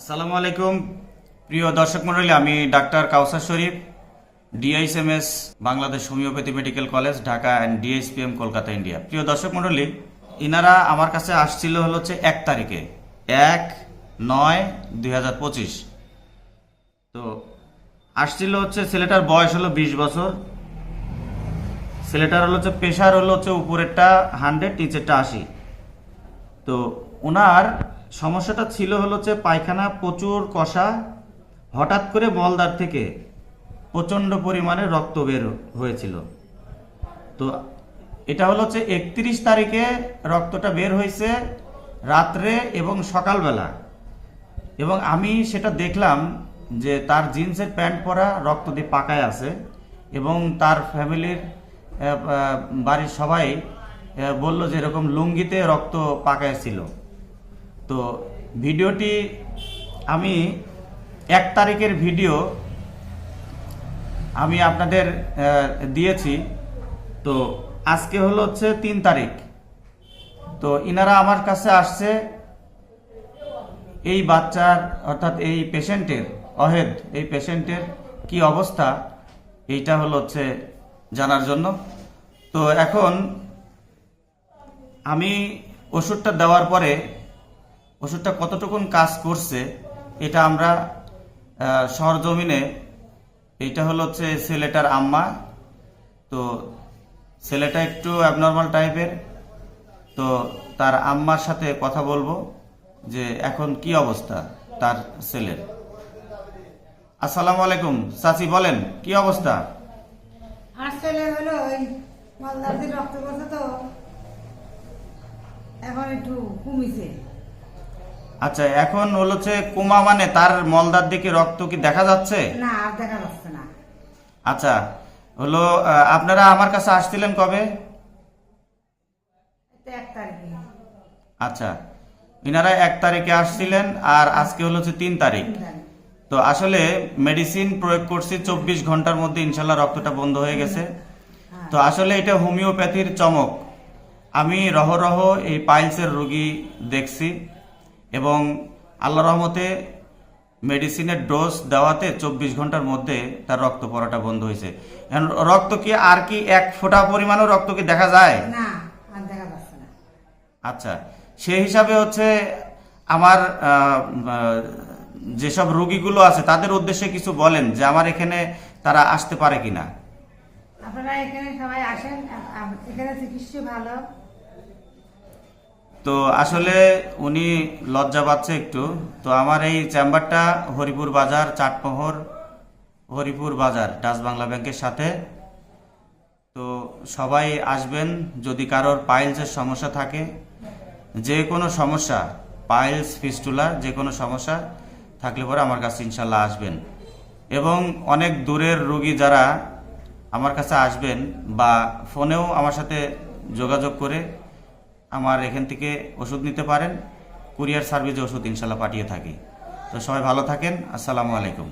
আসসালামু আলাইকুম। প্রিয় দর্শক মণ্ডলী, আমি doctor Kawsar Sharif, DISMS, Bangladesh homeopathy medical college, Dhaka and DSPM, Kolkata, India. প্রিয় দর্শক মণ্ডলী, ইনারা আমার কাছে আসছিল হলো হচ্ছে এক তারিখে, এক নয় দুই তো আসছিল হচ্ছে ছেলেটার বয়স হলো বিশ বছর। ছেলেটার হলো হচ্ছে প্রেশার হলো হচ্ছে উপরেরটা হান্ড্রেড, নিচেরটা আশি। তো ওনার সমস্যাটা ছিল হলো যে পায়খানা প্রচুর কষা, হঠাৎ করে মলদার থেকে প্রচণ্ড পরিমাণে রক্ত বের হয়েছিল। তো এটা হলো যে একত্রিশ তারিখে রক্তটা বের হয়েছে রাত্রে এবং সকালবেলা। এবং আমি সেটা দেখলাম যে তার জিন্সের প্যান্ট পরা রক্ত দিয়ে পাকায় আছে এবং তার ফ্যামিলির বাড়ির সবাই বলল যে এরকম লুঙ্গিতে রক্ত পাকায় ছিল। তো ভিডিওটি আমি এক তারিখের ভিডিও আমি আপনাদের দিয়েছি। তো আজকে হলো হচ্ছে তিন তারিখ। তো ইনারা আমার কাছে আসছে এই বাচ্চার, অর্থাৎ এই পেশেন্টের, অহেদ, এই পেশেন্টের কি অবস্থা, এইটা হলো হচ্ছে জানার জন্য। তো এখন আমি ওষুধটা দেওয়ার পরে ওষুধটা কতটুকুন কাজ করছে, এটা আমরা সরজমিনে, এইটা হলো হচ্ছে ছেলেটার আম্মা। তো ছেলেটা একটু অ্যাবনর্মাল টাইপের তো তার আম্মার সাথে কথা বলব যে এখন কি অবস্থা তার ছেলের। আসসালামু আলাইকুম চাচি বলেন, কি অবস্থা? আর ছেলে হলো ওই মালদার রক্ত করছে তো, এখন একটু কমিছে আচ্ছা এখন হলো হচ্ছে কুমা মানে তার মলদার দিকে রক্ত কি দেখা যাচ্ছে? না আর দেখা যাচ্ছে না। আচ্ছা হলো আপনারা আমার কাছে আসছিলেন কবে? আচ্ছা ইনারা এক তারিখে আসছিলেন আর আজকে হলো হচ্ছে তিন তারিখ। তো আসলে মেডিসিন প্রয়োগ করছি চব্বিশ ঘণ্টার মধ্যে ইনশাল্লাহ রক্তটা বন্ধ হয়ে গেছে। তো আসলে এটা হোমিওপ্যাথির চমক। আমি রহরহ এই পাইলসের রোগী দেখছি। এবং আল্লাহ রহমতে মেডিসিনের ডোজ দেওয়াতে চব্বিশ ঘণ্টার মধ্যে তার রক্ত পড়াটা বন্ধ হয়েছে। রক্ত কি আর কি এক ফোঁটা পরিমাণও রক্ত কি দেখা যায়? আচ্ছা সেই হিসাবে হচ্ছে আমার যেসব রোগীগুলো আছে তাদের উদ্দেশ্যে কিছু বলেন যে আমার এখানে তারা আসতে পারে কিনা। আপনারা এখানে সবাই আসেন এখানে চিকিৎসা ভালো। তো আসলে উনি লজ্জা পাচ্ছে একটু। তো আমার এই চেম্বারটা হরিপুর বাজার, চাটমোহর হরিপুর বাজার, ডাচ বাংলা ব্যাংকের সাথে। তো সবাই আসবেন, যদি কারোর পাইলসের সমস্যা থাকে, যে কোনো সমস্যা, পাইলস, ফিস্টুলা, যে কোনো সমস্যা থাকলে পরে আমার কাছে ইনশাল্লাহ আসবেন। এবং অনেক দূরের রোগী যারা আমার কাছে আসবেন বা ফোনেও আমার সাথে যোগাযোগ করে আমার এখান থেকে ওষুধ নিতে পারেন। কুরিয়ার সার্ভিসে ওষুধ ইনশাল্লাহ পাঠিয়ে থাকি। তো সবাই ভালো থাকেন। আসসালামু আলাইকুম।